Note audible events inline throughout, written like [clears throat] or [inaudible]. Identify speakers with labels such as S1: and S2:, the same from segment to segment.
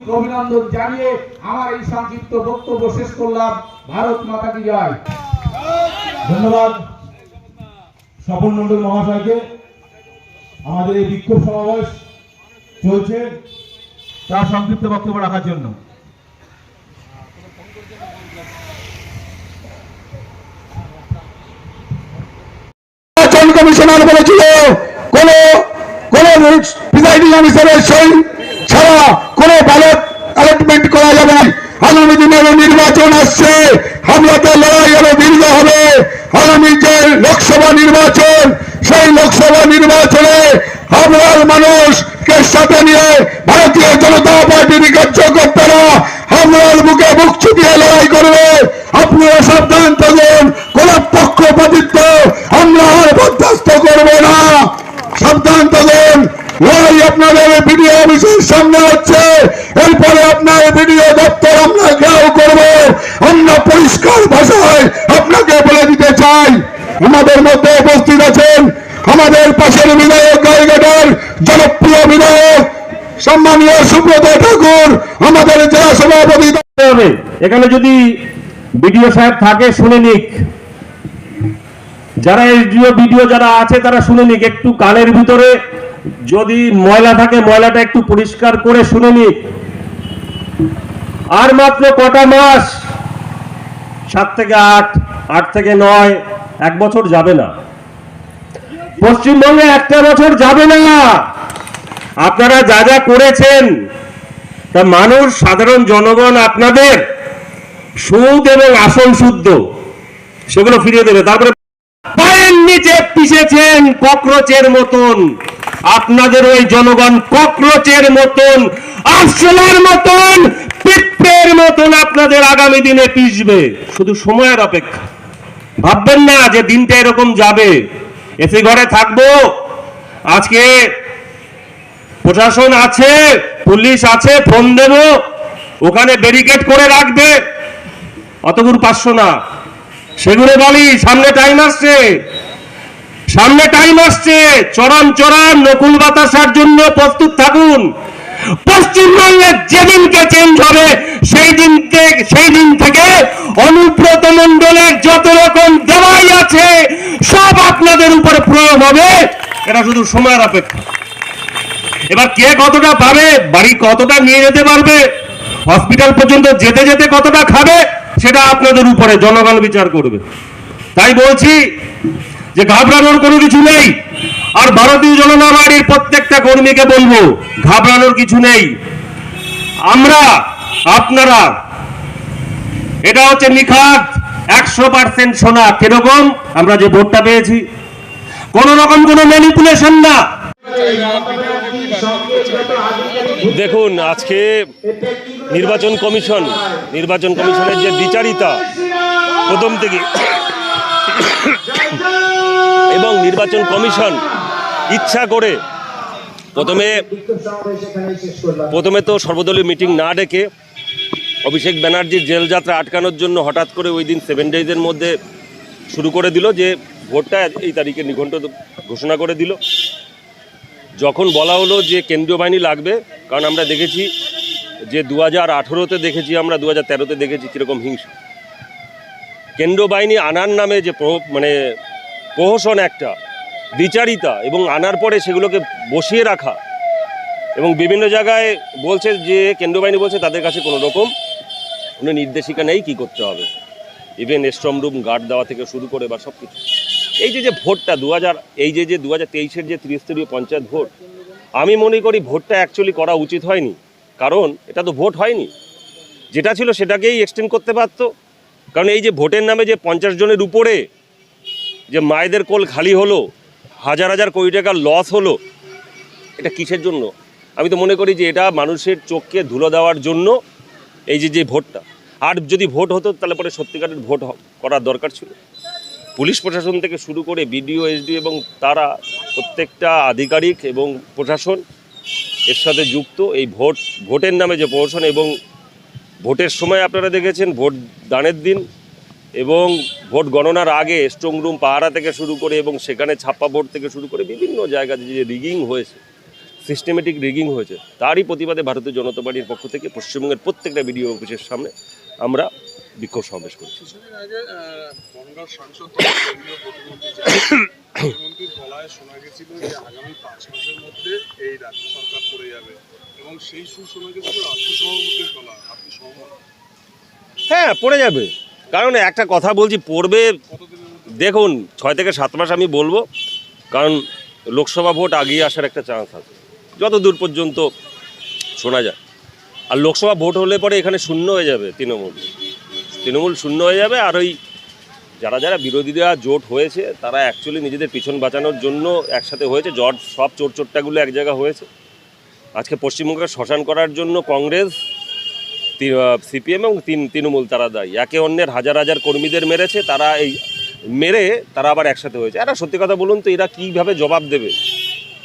S1: অভিনন্দন জানিয়ে আমার এই সংক্ষিপ্ত বক্তব্য শেষ করলাম। ভারত মাতা কি জয়?
S2: ধন্যবাদ স্বপন মন্ডল মহাশয়কে। আমাদের এই বিক্ষোভ সমাবেশ চলছে। তার সংক্ষিপ্ত বক্তব্য রাখার জন্য।
S3: কমিশনার বলেছিল, কোন কোন প্রিসাইডিং অফিসারের সই ছাড়া কোন ব্যালট অ্যালটমেন্ট করা যাবে না। আগামী দিনের নির্বাচন আসছে, হামলাতে লড়াই আরও দীর্ঘ হবে। আগামী যে লোকসভা নির্বাচন, সেই লোকসভা নির্বাচনে হামলার মানুষকে সাথে নিয়ে ভারতীয় জনতা পার্টির কার্যকর্তারা হামলার বুকে বুক ছুটিয়ে লড়াই করবে। আপনারা সাবধান থাকুন কোন পক্ষপাতিত্ব আমরা আর বরদাস্ত করব না সাবধান থাকুন লড়াই আপনাদের ভিডিও অফিসের সামনে হচ্ছে। এরপরে আপনার ভিডিও দপ্তর আমরা ঘেরাও করব। আমরা পরিষ্কার ভাষায় আপনাকে বলে দিতে চাই। আমাদের মধ্যে উপস্থিত আছেন আমাদের পাশের বিধায়ক গাইঘাটার জনপ্রিয় বিধায়ক সম্মানীয় সুব্রত ঠাকুর, আমাদের জেলা সভাপতি।
S4: হবে এখানে যদি বিডিও সাহেব থাকে, শুনে নিক। যারা এসডিও, বিডিও যারা আছে, তারা শুনে নিক। একটু কানের ভিতরে যদি ময়লা থাকে, ময়লাটা একটু পরিষ্কার করে শুনে নিক। আর মাত্র কটা মাস, সাত থেকে আট আট থেকে নয়, এক বছর যাবে না। পশ্চিমবঙ্গে একটা বছর যাবে না। আপনারা যা যা করেছেন, তা মানুষ, সাধারণ জনগণ আপনাদের সুদ এবং আসল শুদ্ধ, সেগুলো ফিরিয়ে দেবে। তারপরে পায়ের নিচে পিষেছেন ককরোচের মতন। আপনাদের ওই জনগণ ককরোচের মতন আরশোলার মতন, পিঁপড়ের মতন আপনাদের আগামী দিনে পিষবে। শুধু সময়ের অপেক্ষা। ভাববেন না যে দিনটা এরকম যাবে। এসি ঘরে থাকব। আজকে প্রশাসন আছে, পুলিশ আছে, ফোন দেব। ওখানে ব্যারিকেড করে রাখবে। অতগুর পাঁচশো না। সেগুলো বলি, সামনে টাইম আসছে। সামনে টাইম আসছে। চরম চরম নকুল বাতাসার জন্য প্রস্তুত থাকুন। পশ্চিমবঙ্গের যেদিনকে চেঞ্জ হবে, সেই দিন সেই দিন থেকে অনুব্রত মণ্ডলের যত রকম দেওয়াই আছে, সব আপনাদের উপরে প্রয়োগ হবে। এটা শুধু সময়ের অপেক্ষা। এবার কে কতটা পাবে, বাড়ি কতটা নিয়ে যেতে পারবে হসপিটাল পর্যন্ত যেতে যেতে কতটা খাবে, সেটা আপনাদের উপরে জনগণ বিচার করবে। তাই বলছি যে ঘাবড়ানোর কোনো কিছু নেই। আর ভারতীয় জনতা পার্টির প্রত্যেকটা কর্মীকে বলব, ঘাবড়ানোর কিছু নেই। আমরা, আপনারা, এটা হচ্ছে নিখাত একশো পার্সেন্ট সোনা কীরকম? আমরা যে ভোটটা পেয়েছি। কোন রকম কোনো ম্যানিপুলেশন না।
S5: দেখুন, আজকে নির্বাচন কমিশন, নির্বাচন কমিশনের যে বিচারিতা, প্রথম থেকে এবং নির্বাচন কমিশন ইচ্ছা করে প্রথমে প্রথমে তো সর্বদলীয় মিটিং না ডেকে অভিষেক ব্যানার্জির জেল যাত্রা আটকানোর জন্য হঠাৎ করে ওই দিন সেভেন ডেজের মধ্যে শুরু করে দিল যে ভোটটা এই তারিখে নিঘণ্ট ঘোষণা করে দিল। যখন বলা হলো যে কেন্দ্রীয় বাহিনী লাগবে, কারণ আমরা দেখেছি যে দু হাজার আঠেরোতে দেখেছি আমরা দু হাজার তেরোতে দেখেছি কীরকম হিংসা। কেন্দ্রীয় বাহিনী আনার নামে যে মানে প্রহসন একটা, বিচারিতা এবং আনার পরে সেগুলোকে বসিয়ে রাখা। এবং বিভিন্ন জায়গায় বলছে যে কেন্দ্রীয় বাহিনী বলছে তাদের কাছে কোনো রকম কোনো নির্দেশিকা নেই কী করতে হবে। ইভেন স্ট্রং রুম গার্ড দেওয়া থেকে শুরু করে বা সব কিছু এই যে যে ভোটটা দু হাজার এই যে যে দু হাজার তেইশের যে ত্রিস্তরীয় পঞ্চায়েত ভোট, আমি মনে করি ভোটটা অ্যাকচুয়ালি করা উচিত হয়নি। কারণ এটা তো ভোট হয়নি। যেটা ছিল সেটাকেই এক্সটেন্ড করতে পারতো। কারণ এই যে ভোটের নামে যে পঞ্চাশ জনের উপরে যে মায়েদের কোল খালি হলো, হাজার হাজার কোটি টাকার লস হলো, এটা কিসের জন্য? আমি তো মনে করি যে এটা মানুষের চোখকে ধুলো দেওয়ার জন্য এই যে যে ভোটটা। আর যদি ভোট হতো, তাহলে পরে সত্যিকারের ভোট করার দরকার ছিল। পুলিশ প্রশাসন থেকে শুরু করে বিডিও এসডি এবং তারা প্রত্যেকটা আধিকারিক এবং প্রশাসন এর সাথে যুক্ত। এই ভোট, ভোটের নামে যে প্রশাসন এবং ভোটের সময় আপনারা দেখেছেন, ভোট দানের দিন এবং ভোট গণনার আগে স্ট্রং রুম পাহারা থেকে শুরু করে এবং সেখানে ছাপ্পা ভোট থেকে শুরু করে বিভিন্ন জায়গাতে যে রিগিং হয়েছে সিস্টেমেটিক রিগিং হয়েছে তারই প্রতিবাদে ভারতীয় জনতা পার্টির পক্ষ থেকে পশ্চিমবঙ্গের প্রত্যেকটা বিডিও অফিসের সামনে আমরা বিক্ষোভ সমাবেশ করেছি।
S6: কিছুদিন আগে আহ, বনগাঁর সাংসদ তথা কেন্দ্রীয় প্রতিমন্ত্রী ছিলেন। প্রতিমন্ত্রীর গলায় শোনা গেছিল যে আগামী পাঁচ মাসের মধ্যে এই রাজ্য সরকার পড়ে যাবে এবং সেই সুর শোনা গেছিল রাজ্য সভাপতির গলা আপনি সহমত?
S5: হ্যাঁ পড়ে যাবে। কারণ একটা কথা বলছি, পড়বে, দেখুন, ছয় থেকে সাত মাস আমি বলব, কারণ লোকসভা ভোট আগিয়ে আসার একটা চান্স আছে। যত দূর পর্যন্ত শোনা যায়। আর লোকসভা ভোট হলে পরে এখানে শূন্য হয়ে যাবে তৃণমূল। তৃণমূল শূন্য হয়ে যাবে, আর ওই যারা যারা বিরোধীরা জোট হয়েছে, তারা অ্যাকচুয়ালি নিজেদের পিছন বাঁচানোর জন্য একসাথে হয়েছে। জট সব চোর চোরটাগুলো এক জায়গা হয়েছে। আজকে পশ্চিমবঙ্গকে শ্মশান করার জন্য কংগ্রেস সিপিএম এবং তিন, তৃণমূল তারা দায়ী। একে অন্যের হাজার হাজার কর্মীদের মেরেছে, তারা এই মেরে তারা আবার একসাথে হয়েছে। এরা সত্যি কথা বলুন তো, এরা কীভাবে জবাব দেবে?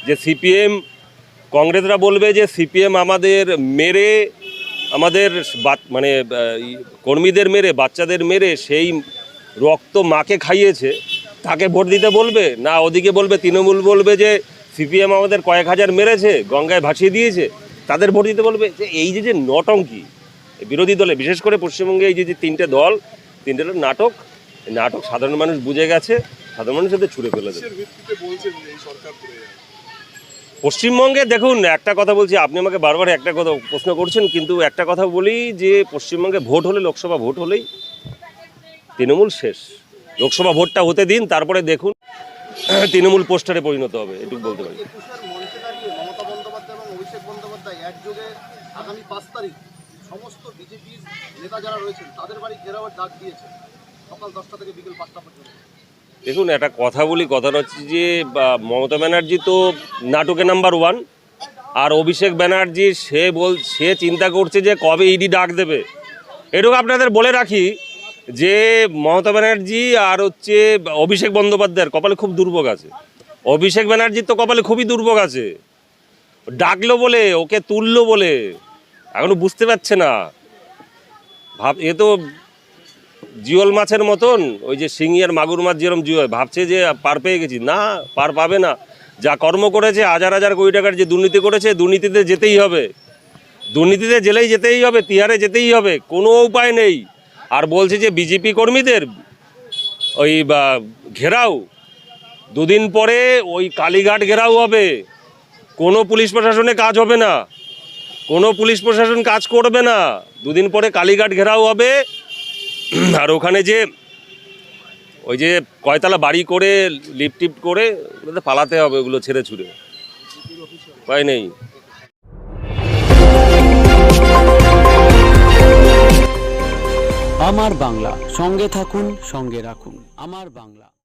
S5: যে সিপিএম, কংগ্রেসরা বলবে যে সিপিএম আমাদের মেরে, আমাদের মানে কর্মীদের মেরে, বাচ্চাদের মেরে, সেই রক্ত মাকে খাইয়েছে, তাকে ভোট দিতে বলবে? না, ওদিকে বলবে, তৃণমূল বলবে যে সিপিএম আমাদের কয়েক হাজার মেরেছে, গঙ্গায় ভাসিয়ে দিয়েছে, তাদের ভোট দিতে বলবে? যে এই যে যে নটঙ্কি বিরোধী দলে বিশেষ করে পশ্চিমবঙ্গে এই যে যে তিনটে দল তিনটে দল নাটক নাটক সাধারণ মানুষ বুঝে গেছে সাধারণ মানুষ সাথে ছুড়ে ফেলে দেবে। পশ্চিমবঙ্গে দেখুন একটা কথা বলছি আপনি আমাকে বারবার একটা কথা প্রশ্ন করছেন কিন্তু একটা কথা বলি যে পশ্চিমবঙ্গে ভোট হলে লোকসভা ভোট হলেই তৃণমূল শেষ। লোকসভা ভোটটা হতে দিন তারপরে দেখুন তৃণমূল পোস্টারে পরিণত হবে এটুকু বলতে পারি
S7: একুশের মঞ্চে দাঁড়িয়ে মমতা বন্দ্যোপাধ্যায় এবং অভিষেক বন্দ্যোপাধ্যায় একযোগে আগামী পাঁচ তারিখ সমস্ত বিজেপির নেতা যারা রয়েছেন, তাদের বাড়ি ডাক সকাল দশটা থেকে বিকেল পাঁচটা পর্যন্ত।
S5: দেখুন, একটা কথা বলি কথাটা হচ্ছে যে মমতা ব্যানার্জি তো নাটকে নাম্বার ওয়ান আর অভিষেক ব্যানার্জি সে বল, সে চিন্তা করছে যে কবে ইডি ডাক দেবে। এটুকু আপনাদের বলে রাখি যে, মমতা ব্যানার্জি আর হচ্ছে অভিষেক বন্দ্যোপাধ্যায়ের কপালে খুব দুর্ভোগ আছে। অভিষেক ব্যানার্জির তো কপালে খুবই দুর্ভোগ আছে। ডাকলো বলে, ওকে তুললো বলে, এখনও বুঝতে পারছে না। ভাব, এ তো জিওল মাছের মতন, ওই যে শিঙি আর মাগুর মাছ যেরকম জিও ভাবছে যে পার পেয়ে গেছি। না, পার পাবে না। যা কর্ম করেছে, হাজার হাজার কোটি টাকার যে দুর্নীতি করেছে, দুর্নীতিতে যেতেই হবে। দুর্নীতিতে জেলেই যেতেই হবে, তিহারে যেতেই হবে, কোনো উপায় নেই। আর বলছে যে বিজেপি কর্মীদের, ওই বা ঘেরাও, দুদিন পরে ওই কালীঘাট ঘেরাও হবে। কোনো পুলিশ প্রশাসনে কাজ হবে না। কোনো পুলিশ প্রশাসন কাজ করবে না। দুদিন পরে কালীঘাট ঘেরাও হবে। [clears throat] আর ওখানে যে ওই যে কয়তলা বাড়ি করে টিফট করে, ওগুলোতে পালাতে হবে ওগুলো ছেড়ে ছুড়ে। উপায় নেই।
S8: আমার বাংলা, সঙ্গে থাকুন, সঙ্গে রাখুন। আমার বাংলা।